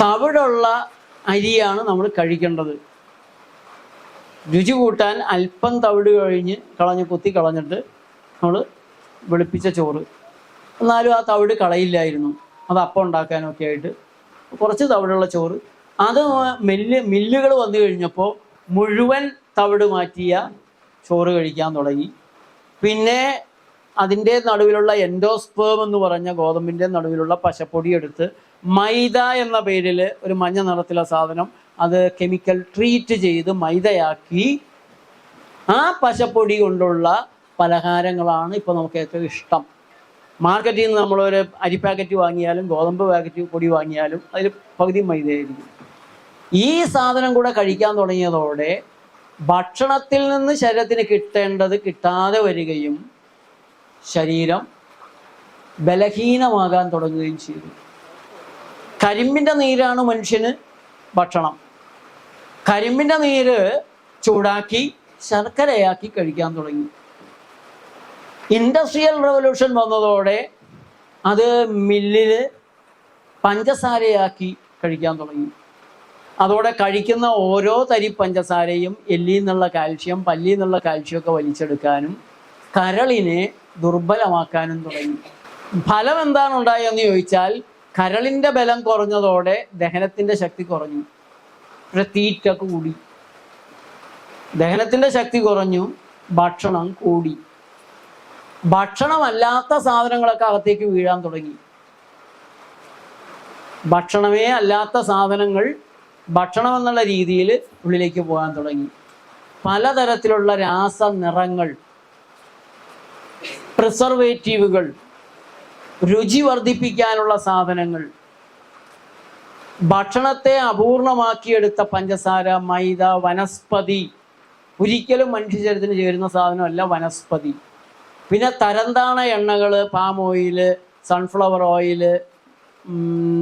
തവിടുള്ള അരിയാണ് നമ്മൾ കഴിക്കേണ്ടത്. രുചി കൂട്ടാൻ അല്പം തവിട് കഴിഞ്ഞ് കളഞ്ഞ് കുത്തി കളഞ്ഞിട്ട് നമ്മൾ വെളുപ്പിച്ച ചോറ്. എന്നാലും ആ തവിട് കളയില്ലായിരുന്നു. അത് അപ്പം ഉണ്ടാക്കാനൊക്കെ ആയിട്ട് കുറച്ച് തവിടുള്ള ചോറ്. അത് മില്ല് മില്ലുകൾ വന്നു കഴിഞ്ഞപ്പോൾ മുഴുവൻ തവിട് മാറ്റിയ ചോറ് കഴിക്കാൻ തുടങ്ങി. പിന്നെ അതിന്റെ നടുവിലുള്ള എൻഡോസ്പേം എന്ന് പറഞ്ഞ ഗോതമ്പിന്റെ നടുവിലുള്ള പശപ്പൊടി എടുത്ത് മൈദ എന്ന പേരിൽ ഒരു മഞ്ഞ നിറത്തിലുള്ള സാധനം അത് കെമിക്കൽ ട്രീറ്റ് ചെയ്ത് മൈദയാക്കി ആ പശപ്പൊടി കൊണ്ടുള്ള പലഹാരങ്ങളാണ് ഇപ്പോൾ നമുക്ക് ഏറ്റവും ഇഷ്ടം. മാർക്കറ്റിൽ നിന്ന് നമ്മളൊരു അരി പാക്കറ്റ് വാങ്ങിയാലും ഗോതമ്പ് പാക്കറ്റ് പൊടി വാങ്ങിയാലും അതിൽ പകുതി മൈദയായിരിക്കും. ഈ സാധനം കൂടെ കഴിക്കാൻ തുടങ്ങിയതോടെ ഭക്ഷണത്തിൽ നിന്ന് ശരീരത്തിന് കിട്ടേണ്ടത് കിട്ടാതെ വരികയും ശരീരം ബലഹീനമാകാൻ തുടങ്ങുകയും ചെയ്തു. കരിമ്പിന്റെ നീരാണ് മനുഷ്യന് ഭക്ഷണം. കരിമ്പിന്റെ നീര് ചൂടാക്കി ശർക്കരയാക്കി കഴിക്കാൻ തുടങ്ങി. ഇൻഡസ്ട്രിയൽ റവല്യൂഷൻ വന്നതോടെ അത് മില്ലിൽ പഞ്ചസാരയാക്കി കഴിക്കാൻ തുടങ്ങി. അതോടെ കഴിക്കുന്ന ഓരോ തരി പഞ്ചസാരയും എല്ലിൽ നിന്നുള്ള കാൽഷ്യം പല്ലിൽ നിന്നുള്ള കാൽഷ്യമൊക്കെ വലിച്ചെടുക്കാനും കരളിനെ ദുർബലമാക്കാനും തുടങ്ങി. ഫലം എന്താണ് ഉണ്ടായതെന്ന് ചോദിച്ചാൽ കരളിന്റെ ബലം കുറഞ്ഞതോടെ ദഹനത്തിന്റെ ശക്തി കുറഞ്ഞു. തീറ്റ കൂടി. ദഹനത്തിന്റെ ശക്തി കുറഞ്ഞു ഭക്ഷണം കൂടി. ഭക്ഷണമല്ലാത്ത സാധനങ്ങളൊക്കെ അകത്തേക്ക് വീഴാൻ തുടങ്ങി. ഭക്ഷണമേ അല്ലാത്ത സാധനങ്ങൾ ഭക്ഷണം എന്നുള്ള രീതിയിൽ ഉള്ളിലേക്ക് പോകാൻ തുടങ്ങി. പലതരത്തിലുള്ള രാസനിറങ്ങൾ പ്രിസർവേറ്റീവുകൾ രുചി വർദ്ധിപ്പിക്കാനുള്ള സാധനങ്ങൾ. ഭക്ഷണത്തെ അപൂർണമാക്കിയെടുത്ത പഞ്ചസാര മൈദ വനസ്പതി. ഒരിക്കലും മനുഷ്യചരത്തിന് ചേരുന്ന സാധനമല്ല വനസ്പതി. പിന്നെ തരംതാണ എണ്ണകൾ palm oil sunflower oil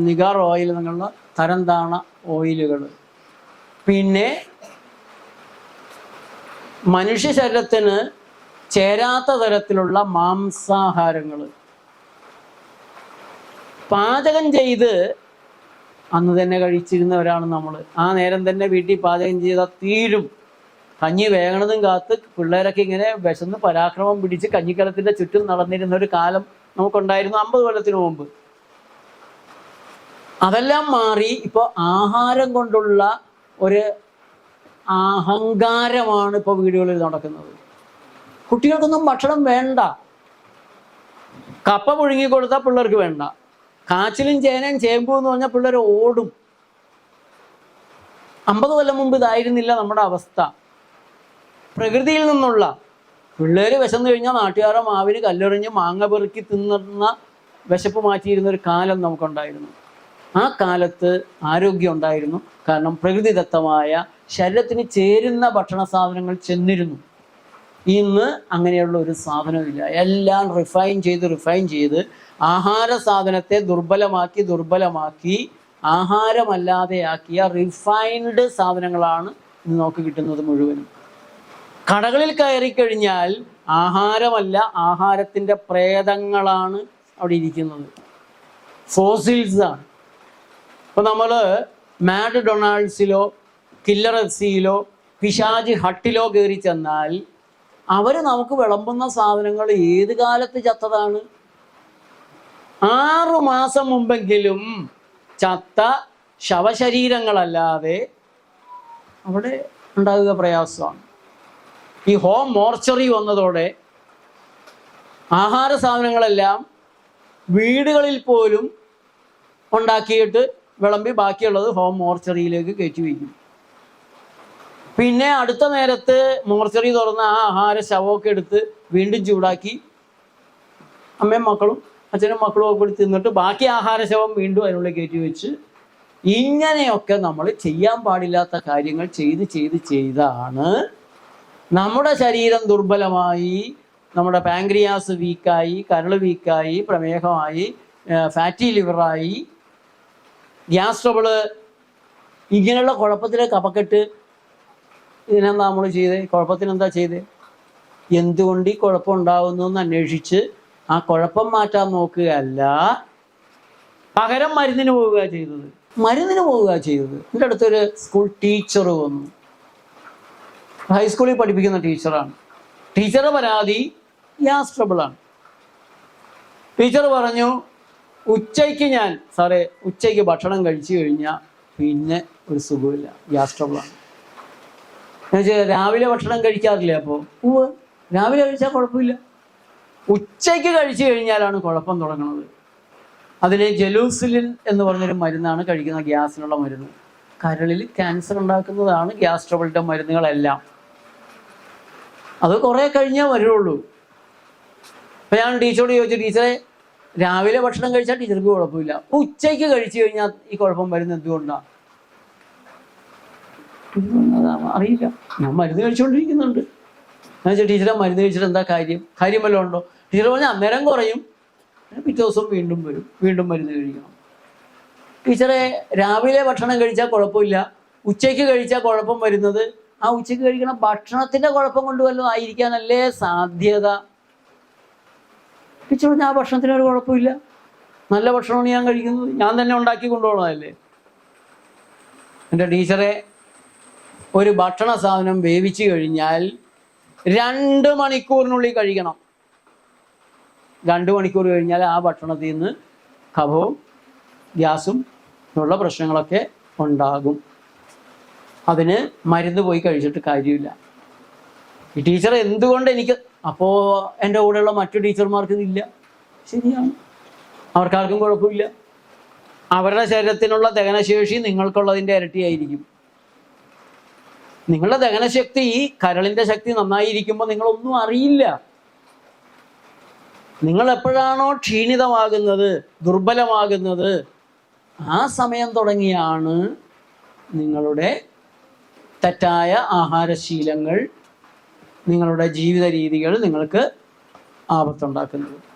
niger oil എന്നുള്ള തരംതാണ ഓയിലുകൾ പിന്നെ മനുഷ്യ ശരീരത്തിന് ചേരാത്ത തരത്തിലുള്ള മാംസാഹാരങ്ങൾ പാചകം ചെയ്ത് അന്ന് തന്നെ കഴിച്ചിരുന്നവരാണ് നമ്മൾ ആ നേരം തന്നെ വീട്ടിൽ പാചകം ചെയ്താൽ തീരും. കഞ്ഞി വേകണതും കാത്ത് പിള്ളേരൊക്കെ ഇങ്ങനെ വിശന്ന് പരാക്രമം പിടിച്ച് കഞ്ഞിക്കലത്തിന്റെ ചുറ്റും നടന്നിരുന്ന ഒരു കാലം നമുക്കുണ്ടായിരുന്നു അമ്പത് കൊല്ലത്തിന് മുമ്പ്. അതെല്ലാം മാറി ഇപ്പോൾ ആഹാരം കൊണ്ടുള്ള ഒരു അഹങ്കാരമാണ് ഇപ്പോൾ വീടുകളിൽ നടക്കുന്നത്. കുട്ടികൾക്കൊന്നും ഭക്ഷണം വേണ്ട. കപ്പ പുഴുങ്ങി കൊടുത്താൽ പിള്ളേർക്ക് വേണ്ട. കാച്ചിലും ചേനയും ചേമ്പും എന്ന് പറഞ്ഞാൽ പിള്ളേർ ഓടും. അമ്പത് കൊല്ലം മുമ്പ് ഇതായിരുന്നില്ല നമ്മുടെ അവസ്ഥ. പ്രകൃതിയിൽ നിന്നുള്ള പിള്ളേർ വിശന്നു കഴിഞ്ഞാൽ നാട്ടുകാരെ മാവിന് കല്ലെറിഞ്ഞ് മാങ്ങ പെറുക്കി തിന്നുന്ന വിശപ്പ് മാറ്റിയിരുന്ന ഒരു കാലം നമുക്കുണ്ടായിരുന്നു. ആ കാലത്ത് ആരോഗ്യം ഉണ്ടായിരുന്നു. കാരണം പ്രകൃതിദത്തമായ ശരീരത്തിന് ചേരുന്ന ഭക്ഷണ സാധനങ്ങൾ ചെന്നിരുന്നു. ഇന്ന് അങ്ങനെയുള്ള ഒരു സാധനമില്ല. എല്ലാം റിഫൈൻ ചെയ്ത് റിഫൈൻ ചെയ്ത് ആഹാര സാധനത്തെ ദുർബലമാക്കി ദുർബലമാക്കി ആഹാരമല്ലാതെയാക്കിയ റിഫൈൻഡ് സാധനങ്ങളാണ് ഇന്ന് നോക്കി കിട്ടുന്നത് മുഴുവനും. കടകളിൽ കയറി കഴിഞ്ഞാൽ ആഹാരമല്ല ആഹാരത്തിന്റെ പ്രേതങ്ങളാണ് അവിടെ ഇരിക്കുന്നത്. ഫോസിൽസാണ് ഇപ്പോൾ നമ്മൾ മാഡ് ഡൊണാൾഡ്സിലോ കില്ലർ എഫ്സിയിലോ പിശാജ് ഹട്ടിലോ കയറി ചെന്നാൽ അവർ നമുക്ക് വിളമ്പുന്ന സാധനങ്ങൾ ഏത് കാലത്ത് ചത്തതാണ്? ആറു മാസം മുമ്പെങ്കിലും ചത്ത ശവശരീരങ്ങളല്ലാതെ അവിടെ ഉണ്ടാകുക പ്രയാസമാണ്. ഈ ഹോം മോർച്ചറി വന്നതോടെ ആഹാര സാധനങ്ങളെല്ലാം വീടുകളിൽ പോലും ഉണ്ടാക്കിയിട്ട് വിളമ്പി ബാക്കിയുള്ളത് ഹോം മോർച്ചറിയിലേക്ക് കയറ്റി വയ്ക്കും. പിന്നെ അടുത്ത നേരത്ത് മോർച്ചറി തുറന്ന് ആ ആഹാര ശവമൊക്കെ എടുത്ത് വീണ്ടും ചൂടാക്കി അമ്മയും മക്കളും അച്ഛനും മക്കളും ഒക്കെ കൂടി തിന്നിട്ട് ബാക്കി ആഹാര ശവം വീണ്ടും അതിനുള്ളിൽ കയറ്റി വെച്ച് ഇങ്ങനെയൊക്കെ നമ്മൾ ചെയ്യാൻ പാടില്ലാത്ത കാര്യങ്ങൾ ചെയ്ത് ചെയ്ത് ചെയ്താണ്. നമ്മുടെ ശരീരം ദുർബലമായി നമ്മുടെ പാങ്ക്രിയാസ് വീക്കായി കരൾ വീക്കായി പ്രമേഹമായി ഫാറ്റി ലിവറായി ഗ്യാസ് ട്രബിൾ ഇങ്ങനെയുള്ള കുഴപ്പത്തിലേക്ക് കപക്കെട്ട് ഇതിനെന്താ നമ്മൾ ചെയ്തേ? കുഴപ്പത്തിന് എന്താ ചെയ്തേ? എന്തുകൊണ്ട് ഈ കുഴപ്പം ഉണ്ടാവുന്നു എന്ന് അന്വേഷിച്ച് ആ കുഴപ്പം മാറ്റാൻ നോക്കുകയല്ല പകരം മരുന്നിന് പോവുക ചെയ്തത്. മരുന്നിന് പോവുക ചെയ്തത്. എന്റെ അടുത്തൊരു സ്കൂൾ ടീച്ചർ വന്നു. ഹൈസ്കൂളിൽ പഠിപ്പിക്കുന്ന ടീച്ചറാണ് ടീച്ചറുടെ പരാതി ഗ്യാസ് ട്രബിളാണ് ടീച്ചർ പറഞ്ഞു ഉച്ചയ്ക്ക് ഞാൻ സാറേ ഉച്ചയ്ക്ക് ഭക്ഷണം കഴിച്ചു കഴിഞ്ഞാൽ പിന്നെ ഒരു സുഖമില്ല ഗ്യാസ് ട്രബിളാണ് എന്നുവെച്ചാൽ രാവിലെ ഭക്ഷണം കഴിക്കാറില്ല അപ്പോൾ ഉവ്വ്. രാവിലെ കഴിച്ചാൽ കുഴപ്പമില്ല. ഉച്ചയ്ക്ക് കഴിച്ചു കഴിഞ്ഞാലാണ് കുഴപ്പം തുടങ്ങുന്നത്. അതിലെ ജലൂസിലിൻ എന്ന് പറഞ്ഞൊരു മരുന്നാണ് കഴിക്കുന്ന ഗ്യാസിനുള്ള മരുന്ന്. കരളിൽ ക്യാൻസർ ഉണ്ടാക്കുന്നതാണ് ഗ്യാസ് ട്രബിളിന്റെ മരുന്നുകളെല്ലാം. അത് കുറേ കഴിഞ്ഞേ വരുള്ളൂ. അപ്പം ഞാൻ ടീച്ചറോട് ചോദിച്ചു ടീച്ചറെ രാവിലെ ഭക്ഷണം കഴിച്ചാൽ ടീച്ചർക്ക് കുഴപ്പമില്ല. ഉച്ചയ്ക്ക് കഴിച്ചു കഴിഞ്ഞാൽ ഈ കുഴപ്പം വരുന്നത് എന്തുകൊണ്ടാണ് അറിയില്ല. ഞാൻ മരുന്ന് കഴിച്ചുകൊണ്ടിരിക്കുന്നുണ്ട് ഞാൻ വെച്ചാൽ ടീച്ചറെ മരുന്ന് കഴിച്ചിട്ട് എന്താ കാര്യം? കാര്യം വല്ലതും ഉണ്ടോ? ടീച്ചർ പറഞ്ഞാൽ അന്നേരം കുറയും. പിറ്റേ ദിവസം വീണ്ടും വരും. വീണ്ടും മരുന്ന് കഴിക്കണം. ടീച്ചറെ രാവിലെ ഭക്ഷണം കഴിച്ചാൽ കുഴപ്പമില്ല. ഉച്ചയ്ക്ക് കഴിച്ചാൽ കുഴപ്പം വരുന്നത്. ആ ഉച്ചയ്ക്ക് കഴിക്കണ ഭക്ഷണത്തിന്റെ കുഴപ്പം കൊണ്ട് വല്ലതും ആയിരിക്കാനല്ലേ സാധ്യത. ടീച്ചർ പറഞ്ഞാൽ ആ ഭക്ഷണത്തിന് ഒരു കുഴപ്പമില്ല. നല്ല ഭക്ഷണമാണ് ഞാൻ കഴിക്കുന്നത്. ഞാൻ തന്നെ ഉണ്ടാക്കി കൊണ്ടുപോകണതല്ലേ എന്റെ ടീച്ചറെ ഒരു ഭക്ഷണ സാധനം വേവിച്ചു കഴിഞ്ഞാൽ രണ്ട് മണിക്കൂറിനുള്ളിൽ കഴിക്കണം രണ്ട് മണിക്കൂർ കഴിഞ്ഞാൽ ആ ഭക്ഷണത്തിൽ നിന്ന് കഫവും ഗ്യാസും ഉള്ള പ്രശ്നങ്ങളൊക്കെ ഉണ്ടാകും. അതിന് മരുന്ന് പോയി കഴിച്ചിട്ട് കാര്യമില്ല. ഈ ടീച്ചർ എന്തുകൊണ്ട് എനിക്ക് അപ്പോൾ എന്റെ കൂടെയുള്ള മറ്റു ടീച്ചർമാർക്ക് ഇതില്ല ശരിയാണ്. അവർക്കാർക്കും കുഴപ്പമില്ല. അവരുടെ ശരീരത്തിനുള്ള ദഹനശേഷി നിങ്ങൾക്കുള്ളതിന്റെ ഇരട്ടിയായിരിക്കും. നിങ്ങളുടെ ദഹനശക്തി ഈ കരളിന്റെ ശക്തി നന്നായിരിക്കുമ്പോൾ നിങ്ങളൊന്നും അറിയില്ല. നിങ്ങൾ എപ്പോഴാണോ ക്ഷീണിതമാകുന്നത് ദുർബലമാകുന്നത് ആ സമയം തുടങ്ങിയാണ് നിങ്ങളുടെ തെറ്റായ ആഹാരശീലങ്ങൾ നിങ്ങളുടെ ജീവിത രീതികൾ നിങ്ങൾക്ക് ആപത്തുണ്ടാക്കുന്നത്.